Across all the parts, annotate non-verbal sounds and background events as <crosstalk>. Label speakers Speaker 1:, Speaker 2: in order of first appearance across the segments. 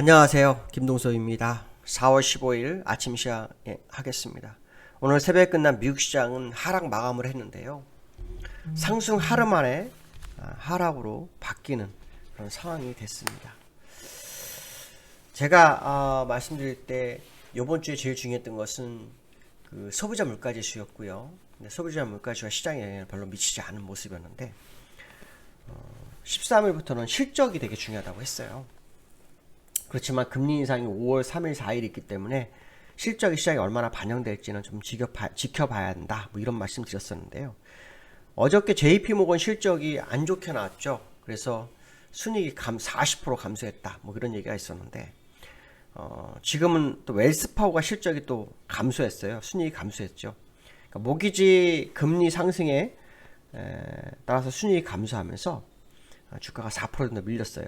Speaker 1: 안녕하세요. 김동섭입니다. 4월 15일 아침 시작에 하겠습니다. 오늘 새벽에 끝난 미국 시장은 하락 마감을 했는데요. 상승 하루 만에 아, 하락으로 바뀌는 그런 상황이 됐습니다. 제가 아, 말씀드릴 때 이번 주에 제일 중요했던 것은 그 소비자 물가 지수였고요. 근데 소비자 물가 지수가 시장에 영향을 별로 미치지 않은 모습이었는데 어, 13일부터는 실적이 되게 중요하다고 했어요. 그렇지만 금리 인상이 5월 3일, 4일 있기 때문에 실적이 시장에 얼마나 반영될지는 좀 지켜봐, 지켜봐야 한다. 뭐 이런 말씀 드렸었는데요. 어저께 JP 모건 실적이 안 좋게 나왔죠. 그래서 순이익이 감 40% 감소했다. 뭐 그런 얘기가 있었는데 어, 지금은 또 웰스파고가 실적이 또 감소했어요. 순이익이 감소했죠. 그러니까 모기지 금리 상승에 에, 따라서 순이익이 감소하면서 주가가 4% 정도 밀렸어요.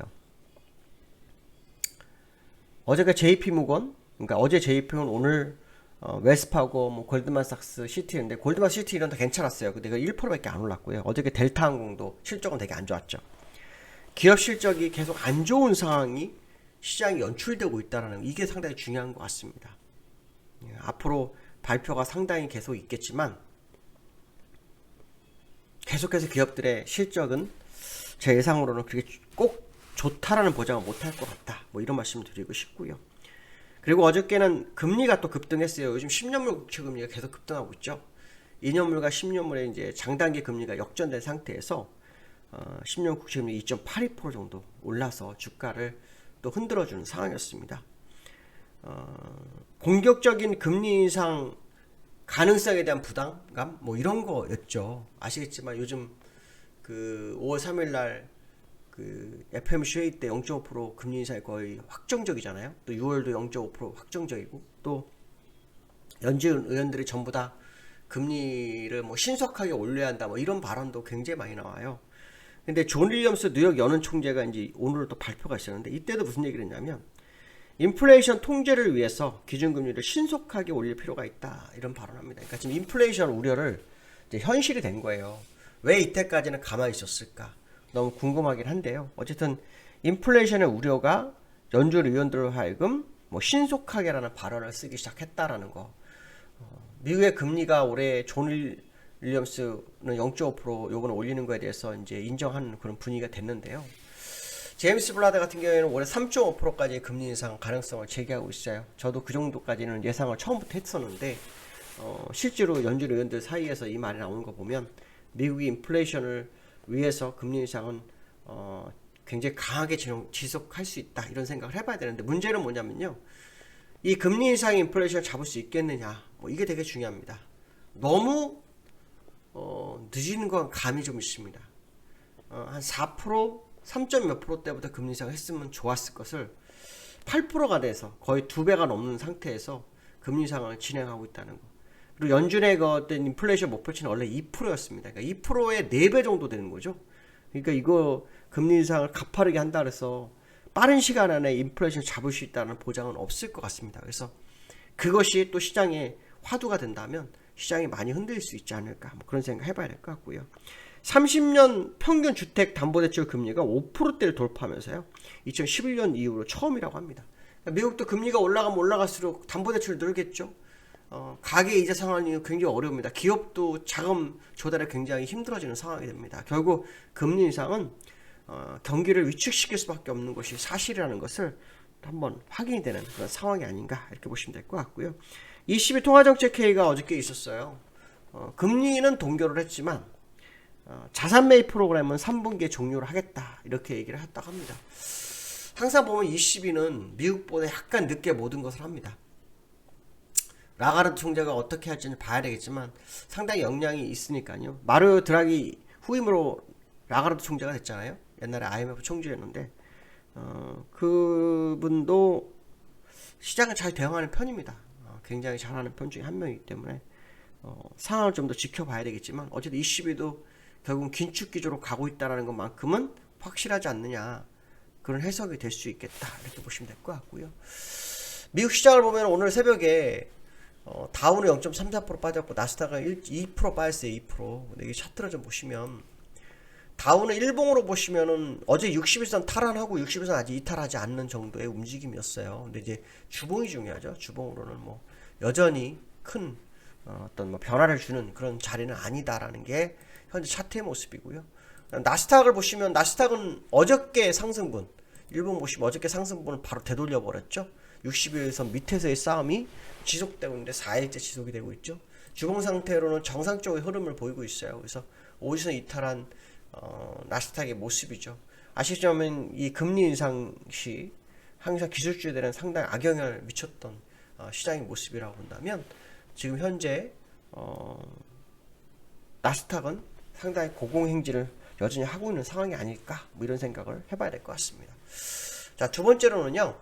Speaker 1: 어제가 JP 무건, 그러니까 어제 JP는 오늘 어, 웨스파고, 뭐 골드만삭스, 시티인데 골드만 시티 이런 데 괜찮았어요. 근데 그 1%밖에 안 올랐고요. 어저께 델타항공도 실적은 되게 안 좋았죠. 기업 실적이 계속 안 좋은 상황이 시장에 연출되고 있다는 이게 상당히 중요한 것 같습니다. 예, 앞으로 발표가 상당히 계속 있겠지만 계속해서 기업들의 실적은 제 예상으로는 그게 꼭 좋다라는 보장을 못할 것 같다. 뭐 이런 말씀 드리고 싶고요. 그리고 어저께는 금리가 또 급등했어요. 요즘 10년물 국채 금리가 계속 급등하고 있죠. 2년물과 10년물의 이제 장단기 금리가 역전된 상태에서 어, 10년 국채 금리 2.82% 정도 올라서 주가를 또 흔들어주는 상황이었습니다. 어, 공격적인 금리 인상 가능성에 대한 부담감 뭐 이런 거였죠. 아시겠지만 요즘 그 5월 3일 날 그 FMC 회의 때0.5% 금리 인상이 거의 확정적이잖아요. 또 6월도 0.5% 확정적이고 또 연준 의원들이 전부 다 금리를 뭐 신속하게 올려야 한다 뭐 이런 발언도 굉장히 많이 나와요. 근데 존 윌리엄스 뉴욕 연은 총재가 이제 오늘 또 발표가 있었는데 이때도 무슨 얘기를 했냐면 인플레이션 통제를 위해서 기준금리를 신속하게 올릴 필요가 있다 이런 발언합니다. 그러니까 지금 인플레이션 우려를 이제 현실이 된 거예요. 왜 이때까지는 가만히 있었을까? 너무 궁금하긴 한데요. 어쨌든 인플레이션의 우려가 연준 의원들을 하여금 뭐 신속하게라는 발언을 쓰기 시작했다라는 거. 어, 미국의 금리가 올해 존 윌리엄스는 0.5% 요번에 올리는 거에 대해서 이제 인정하는 그런 분위기가 됐는데요. 제임스 블라드 같은 경우에는 올해 3.5%까지 금리 인상 가능성을 제기하고 있어요. 저도 그 정도까지는 예상을 처음부터 했었는데 어, 실제로 연준 의원들 사이에서 이 말이 나오는 거 보면 미국이 인플레이션을 위해서 금리 인상은 어, 굉장히 강하게 지속할 수 있다 이런 생각을 해봐야 되는데 문제는 뭐냐면요 이 금리 인상이 인플레이션을 잡을 수 있겠느냐 뭐 이게 되게 중요합니다 너무 어, 늦은 건 감이 좀 있습니다 어, 한4% 3. 몇 프로 때부터 금리 인상을 했으면 좋았을 것을 8%가 돼서 거의 두 배가 넘는 상태에서 금리 인상을 진행하고 있다는 거. 그리고 연준의 그 어떤 인플레이션 목표치는 원래 2%였습니다. 그러니까 2%의 4배 정도 되는 거죠. 그러니까 이거 금리 인상을 가파르게 한다 그래서 빠른 시간 안에 인플레이션 잡을 수 있다는 보장은 없을 것 같습니다. 그래서 그것이 또 시장에 화두가 된다면 시장이 많이 흔들릴 수 있지 않을까 뭐 그런 생각 해봐야 될 것 같고요. 30년 평균 주택 담보대출 금리가 5%대를 돌파하면서요. 2011년 이후로 처음이라고 합니다. 미국도 금리가 올라가면 올라갈수록 담보대출 늘겠죠. 어, 가계 이자 상황이 굉장히 어려웁니다. 기업도 자금 조달에 굉장히 힘들어지는 상황이 됩니다. 결국 금리 인상은 어, 경기를 위축시킬 수밖에 없는 것이 사실이라는 것을 한번 확인이 되는 그런 상황이 아닌가 이렇게 보시면 될 것 같고요. 22 통화정책회의가 어저께 있었어요. 어, 금리는 동결을 했지만 어, 자산 매입 프로그램은 3분기에 종료를 하겠다 이렇게 얘기를 했다고 합니다. 항상 보면 22는 미국보다 약간 늦게 모든 것을 합니다. 라가르드 총재가 어떻게 할지는 봐야 되겠지만 상당히 역량이 있으니까요. 마르 드라기 후임으로 라가르드 총재가 됐잖아요. 옛날에 IMF 총재였는데 어, 그분도 시장을 잘 대응하는 편입니다. 어, 굉장히 잘하는 편 중에 한 명이기 때문에 어, 상황을 좀 더 지켜봐야 되겠지만 어쨌든 22도 결국 긴축 기조로 가고 있다는 것만큼은 확실하지 않느냐 그런 해석이 될 수 있겠다 이렇게 보시면 될 것 같고요. 미국 시장을 보면 오늘 새벽에 어, 다우는 0.34% 빠졌고 나스닥은 2% 빠졌어요. 2%. 근데 이 차트를 좀 보시면 다우는 일봉으로 보시면은 어제 60일선 탈환하고 60일선 아직 이탈하지 않는 정도의 움직임이었어요. 근데 이제 주봉이 중요하죠. 주봉으로는 뭐 여전히 큰 어, 어떤 뭐 변화를 주는 그런 자리는 아니다라는 게 현재 차트의 모습이고요. 나스닥을 보시면 나스닥은 어저께 상승분 일본 보시면 어저께 상승분을 바로 되돌려 버렸죠. 60일선 밑에서의 싸움이 지속되고 있는데 4일째 지속이 되고 있죠. 주봉 상태로는 정상적인 흐름을 보이고 있어요. 그래서 5일선 이탈한 어, 나스닥의 모습이죠. 아시겠지만 이 금리 인상 시 항상 기술주들은 상당히 악영향을 미쳤던 어, 시장의 모습이라고 본다면 지금 현재 어, 나스닥은 상당히 고공행진을 여전히 하고 있는 상황이 아닐까 뭐 이런 생각을 해봐야 될 것 같습니다. 자 두 번째로는요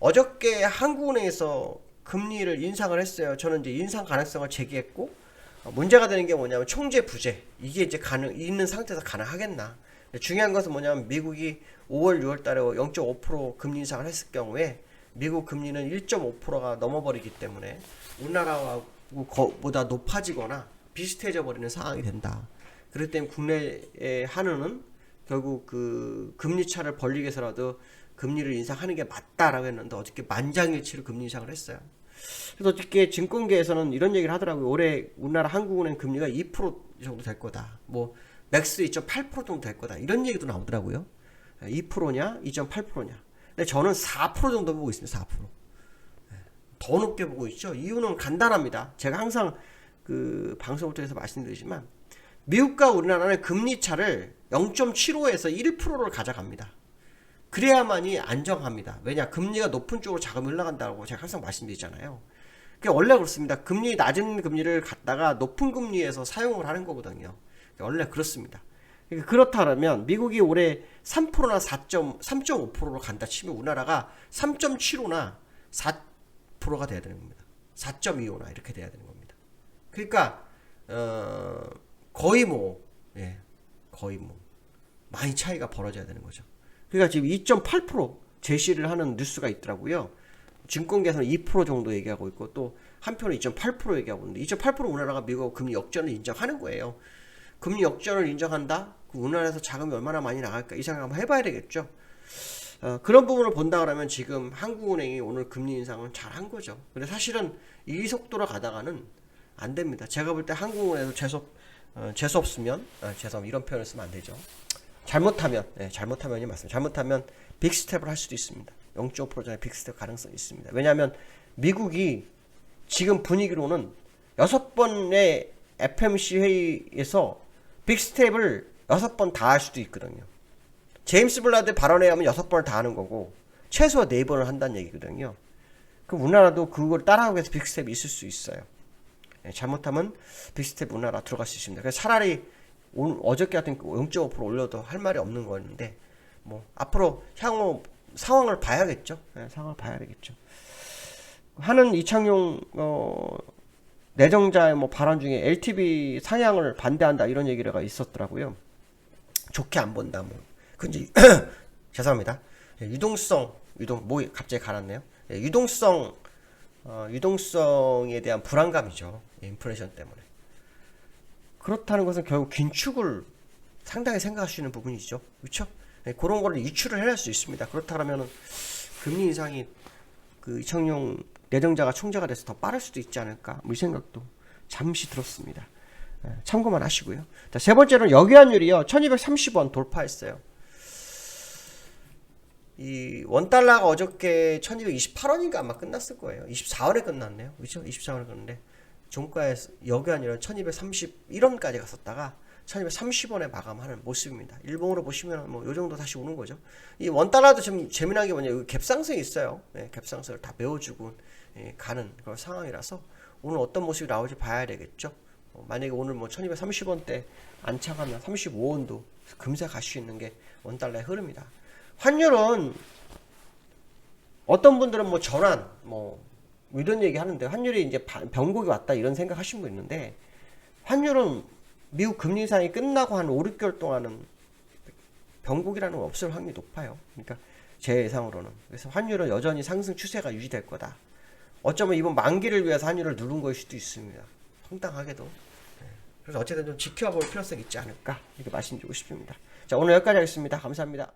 Speaker 1: 어저께 한국은행에서 금리를 인상을 했어요. 저는 이제 인상 가능성을 제기했고 어, 문제가 되는 게 뭐냐면 총재 부재 이게 이제 가능 있는 상태에서 가능하겠나? 중요한 것은 뭐냐면 미국이 5월 6월 달에 0.5% 금리 인상을 했을 경우에 미국 금리는 1.5%가 넘어버리기 때문에 우리나라보다 높아지거나 비슷해져 버리는 상황이 된다. 그렇기 때문에 국내의 한은은 결국 그 금리 차를 벌리기 위해서라도 금리를 인상하는 게 맞다라고 했는데 어저께 만장일치로 금리 인상을 했어요. 그래서 어저께 증권계에서는 이런 얘기를 하더라고요. 올해 우리나라 한국은행 금리가 2% 정도 될 거다. 뭐 맥스 2.8% 정도 될 거다. 이런 얘기도 나오더라고요. 2%냐, 2.8%냐. 근데 저는 4% 정도 보고 있습니다. 4%. 더 높게 보고 있죠. 이유는 간단합니다. 제가 항상 그 방송을 통해서 말씀드리지만 미국과 우리나라는 금리 차를 0.75에서 1%를 가져갑니다. 그래야만이 안정합니다. 왜냐? 금리가 높은 쪽으로 자금이 흘러간다고 제가 항상 말씀드리잖아요. 그게 원래 그렇습니다. 금리 낮은 금리를 갖다가 높은 금리에서 사용을 하는 거거든요. 원래 그렇습니다. 그러니까 그렇다면 미국이 올해 3%나 4.3.5%로 간다 치면 우리나라가 3.75나 4%가 돼야 되는 겁니다. 4.25나 이렇게 돼야 되는 겁니다. 그러니까 어 거의 뭐 예, 거의 뭐 많이 차이가 벌어져야 되는 거죠. 그러니까 지금 2.8% 제시를 하는 뉴스가 있더라고요. 증권계에서는 2% 정도 얘기하고 있고 또 한편으로 2.8% 얘기하고 있는데 2.8% 우리나라가 미국 금리 역전을 인정하는 거예요. 금리 역전을 인정한다? 그 우리나라에서 자금이 얼마나 많이 나갈까 이 생각 한번 해봐야 되겠죠. 어, 그런 부분을 본다 그러면 지금 한국은행이 오늘 금리 인상은 잘한 거죠. 근데 사실은 이 속도로 가다가는 안 됩니다. 제가 볼 때 한국은행에서 재수 어, 재수 없으면 어, 죄송 이런 표현을 쓰면 안 되죠. 잘못하면 네, 잘못하면이 맞습니다. 잘못하면 빅스텝을 할 수도 있습니다. 0.5% 전에 빅스텝 가능성이 있습니다. 왜냐하면 미국이 지금 분위기로는 여섯 번의 FMC 회의에서 빅스텝을 여섯 번 다 할 수도 있거든요. 제임스 블라드 발언에 하면 여섯 번을 다 하는 거고 최소 네 번을 한다는 얘기거든요. 그럼 우리나라도 그걸 따라하기 위해서 빅스텝이 있을 수 있어요. 네, 잘못하면 빅스텝 우리나라 들어갈 수 있습니다. 그래서 차라리 오늘 어저께 같은 0.5% 올려도 할 말이 없는 거였는데 뭐 앞으로 향후 상황을 봐야겠죠. 네, 상황을 봐야 되겠죠. 하는 이창용 어, 내정자의 뭐 발언 중에 LTV 상향을 반대한다 이런 얘기가 있었더라고요. 좋게 안 본다 뭐. 근데 <coughs> 죄송합니다. 예, 유동성 유동 뭐 갑자기 갈았네요. 예, 유동성 어, 유동성에 대한 불안감이죠. 인플레이션 때문에. 그렇다는 것은 결국 긴축을 상당히 생각하시는 부분이죠. 그렇죠? 네, 그런 거를 이출을 해낼 수 있습니다. 그렇다면 금리 인상이 그 이청용 내정자가 총재가 돼서 더 빠를 수도 있지 않을까 뭐 이 생각도 잠시 들었습니다. 네, 참고만 하시고요. 자, 세 번째로는 역유한율이요. 1230원 돌파했어요. 이 원달러가 어저께 1228원인가 아마 끝났을 거예요. 24원에 끝났네요. 그렇죠? 24원에 끝났는데 종가에 역유한율은 1231원까지 갔었다가 1230원에 마감하는 모습입니다. 일봉으로 보시면 뭐 요 정도 다시 오는 거죠. 이 원달러도 좀 재미난 게 뭐냐, 갭상승이 있어요. 예, 갭상승을 다 메워주고 예, 가는 그런 상황이라서 오늘 어떤 모습이 나올지 봐야 되겠죠. 어, 만약에 오늘 뭐 1230원대 안착하면 35원도 금세 갈 수 있는 게 원달러의 흐름이다. 환율은 어떤 분들은 뭐 전환, 뭐 이런 얘기 하는데 환율이 이제 변곡이 왔다 이런 생각 하시는 분 있는데 환율은 미국 금리 인상이 끝나고 한 5, 6개월 동안은 변곡이라는 건 없을 확률이 높아요. 그러니까 제 예상으로는. 그래서 환율은 여전히 상승 추세가 유지될 거다. 어쩌면 이번 만기를 위해서 환율을 누른 것일 수도 있습니다. 황당하게도. 네. 그래서 어쨌든 좀 지켜볼 필요성이 있지 않을까 이렇게 말씀드리고 싶습니다. 자 오늘 여기까지 하겠습니다. 감사합니다.